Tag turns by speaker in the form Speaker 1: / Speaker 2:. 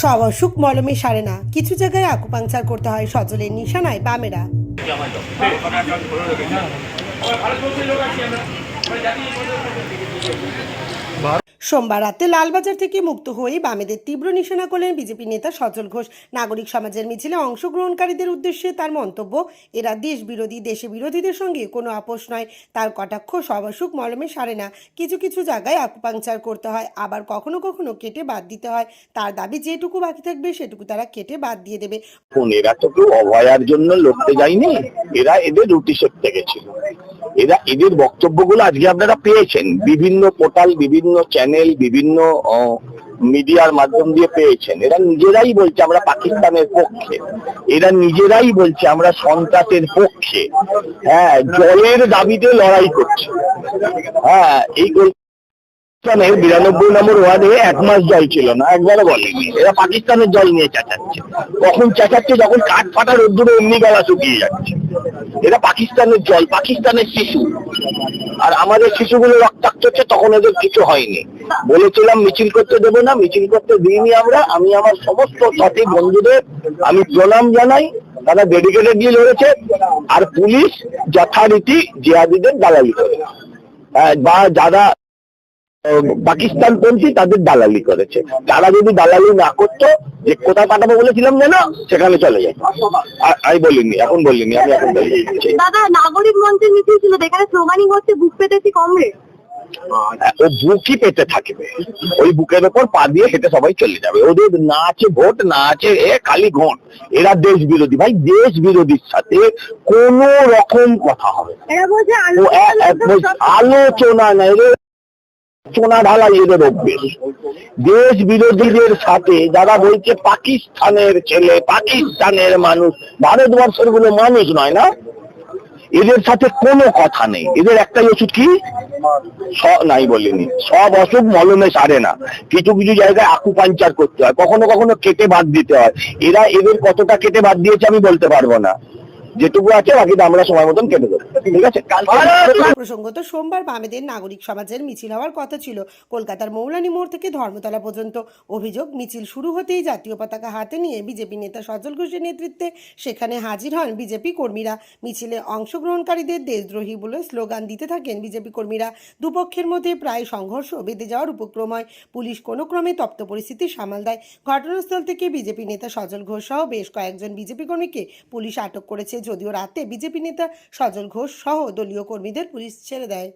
Speaker 1: সব অসুখ মলমে সারে না। কিছু জায়গায় আকুপাংচার করতে হয় সজলের নিশানায় বামেরা। সোমবার রাতে লালবাজার থেকে মুক্ত হয়ে বামেদের তীব্র নিশানা করলেন বিজেপি নেতা সজল ঘোষ। নাগরিক সমাজের মিছিলে অংশগ্রহণকারীদের উদ্দেশ্যে তার মন্তব্য, এরা দেশ বিরোধী দেশে বিরোধীদের সঙ্গে কোনো আপোষ নয়। তার কটাক্ষ সবসুখ মলমে সারে না। কিছু কিছু জায়গায় আকুপাংচার করতে হয়, আবার কখনো কখনো কেটে বাদ দিতে হয়। তার দাবি, যেটুকু বাকি থাকবে সেটুকু তারা কেটে বাদ দিয়ে দেবে।
Speaker 2: এরা তো কেউ অভয়ার জন্য লড়তে যায়নি। এরা এদের রুটি সেকতে গেছিল। এরা এদের বক্তব্যগুলো আজকে আপনারা পেয়েছেন। বিভিন্ন পোর্টাল বিভিন্ন চ্যানেল বিভিন্ন মিডিয়ার মাধ্যম দিয়ে পেয়েছেন। এরা নিজেরাই বলছে আমরা পাকিস্তানের পক্ষে। এরা নিজেরাই বলছে আমরা সন্ত্রাসের পক্ষে। হ্যাঁ জলের দাবিতে লড়াই করছে। হ্যাঁ এই পাকিস্তানের বিরানব্বই নম্বর ওয়ার্ডে এক মাস জল ছিল না, একবারও বলেনি। এরা পাকিস্তানের জল নিয়ে চেঁচাচ্ছে। কখন চেঁচাচ্ছে? যখন কাঠ ফাটা রোদ্দুরে এমনি গলা শুকিয়ে যাচ্ছে। এরা পাকিস্তানের জল, পাকিস্তানের শিশু। আর আমাদের শিশুগুলো রক্তাক্ত হচ্ছে, তখন এদের কিছু হয়নি। বলেছিলাম মিছিল করতে দেবো না, মিছিল করতে দিইনি আমরা। আমি আমার সমস্ত সাথী বন্ধুদের, আমি প্রণাম জানাই। তারা ডেডিকেটেড দিয়ে লড়েছে আর পুলিশ যথারীতি জিহাদিদের দালালি করে। বা যারা পাকিস্তান পন্থী তাদের দালালি করেছে। তারা যদি দালালি না করতো, যে কোথায় পাঠাবো বলেছিলাম যেন সেখানে চলে যায় আমি বলিনি, এখন বলিনি, আমি এখন বলিনি।
Speaker 3: দাদা, নাগরিক মঞ্চের মিছিল ছিল এখানে স্লোগানিং হচ্ছে বুক পেতেছি কমরেড।
Speaker 2: ও বুকই পেতে থাকবে। ওই বুকের ওপর পা দিয়ে হেঁটে সবাই চলে যাবে। ওদের না আছে ভোট না আছে এ খালি ঘোট। এরা দেশ বিরোধী ভাই দেশ বিরোধীর সাথে কোন রকম কথা হবে আলোচনা না এদের সোনা ঢালাই এদের অভ্যেস। দেশ বিরোধীদের সাথে যারা বলছে পাকিস্তানের ছেলে পাকিস্তানের মানুষ ভারতবর্ষেরগুলো মানুষ নয় না? এদের সাথে কোনো কথা নেই। এদের একটাই ওষুধ কি? নাই বলিনি। সব অসুখ মলমে সারে না। কিছু কিছু জায়গায় আকুপাঞ্চার করতে হয়। কখনো কখনো কেটে বাদ দিতে হয়। এরা এদের কতটা কেটে বাদ দিয়েছে আমি বলতে পারব না। যেটুকু আছে বাকিটা আমরা সময় মতন কেটে দেবো। ঠিক আছে?
Speaker 1: প্রসঙ্গত সোমবার বামেদের নাগরিক সমাজের মিছিল হওয়ার কথা ছিল। কলকাতার মৌলানি মোড় থেকে ধর্মতলা পর্যন্ত। অভিযোগ মিছিল শুরু হতেই জাতীয় পতাকা হাতে নিয়ে বিজেপি নেতা সজল ঘোষের নেতৃত্বে সেখানে হাজির হন বিজেপি কর্মীরা। মিছিলে অংশগ্রহণকারীদের দেশদ্রোহী বলে স্লোগান দিতে থাকেন বিজেপি কর্মীরা। দুপক্ষের মধ্যে প্রায় সংঘর্ষ বেঁধে যাওয়ার উপক্রম হয় পুলিশ কোনো ক্রমে তপ্ত পরিস্থিতি সামাল দেয়। ঘটনাস্থল থেকে বিজেপি নেতা সজল ঘোষ সহ বেশ কয়েকজন বিজেপি কর্মীকে পুলিশ আটক করেছে। যদিও রাতে বিজেপি নেতা সজল ঘোষ সহ দলীয় কর্মীদের পুলিশ ছেড়ে দেয়।